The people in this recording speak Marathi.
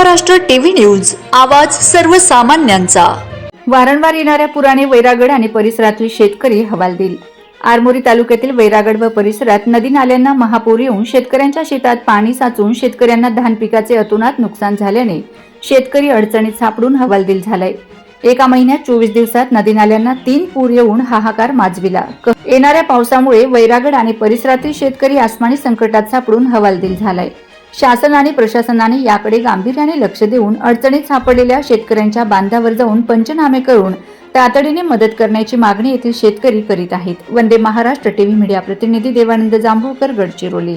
महाराष्ट्र टीव्ही न्यूज आवाज सर्वसामान्यांचा. वारंवार येणाऱ्या पुराने वैरागड आणि परिसरातील शेतकरी हवालदिल आरमोरी तालुक्यातील वैरागड व परिसरात नदी नाल्यांना महापूर येऊन शेतकऱ्यांच्या शेतात पाणी साचून शेतकऱ्यांना धान पिकाचे अतोनात नुकसान झाल्याने शेतकरी अडचणीत सापडून हवालदिल झालाय. एका महिन्यात चोवीस दिवसात नदी नाल्यांना तीन पूर येऊन हाहाकार माजविला. येणाऱ्या पावसामुळे वैरागड आणि परिसरातील शेतकरी आसमानी संकटात सापडून हवालदिल झालाय. शासन आणि प्रशासनाने याकडे गांभीर्याने लक्ष देऊन अडचणीत सापडलेल्या शेतकऱ्यांच्या बांधावर जाऊन पंचनामे करून तातडीने मदत करण्याची मागणी येथील शेतकरी करीत आहेत. वंदे महाराष्ट्र टीव्ही मीडिया प्रतिनिधी देवानंद जांभूळकर गडचिरोली.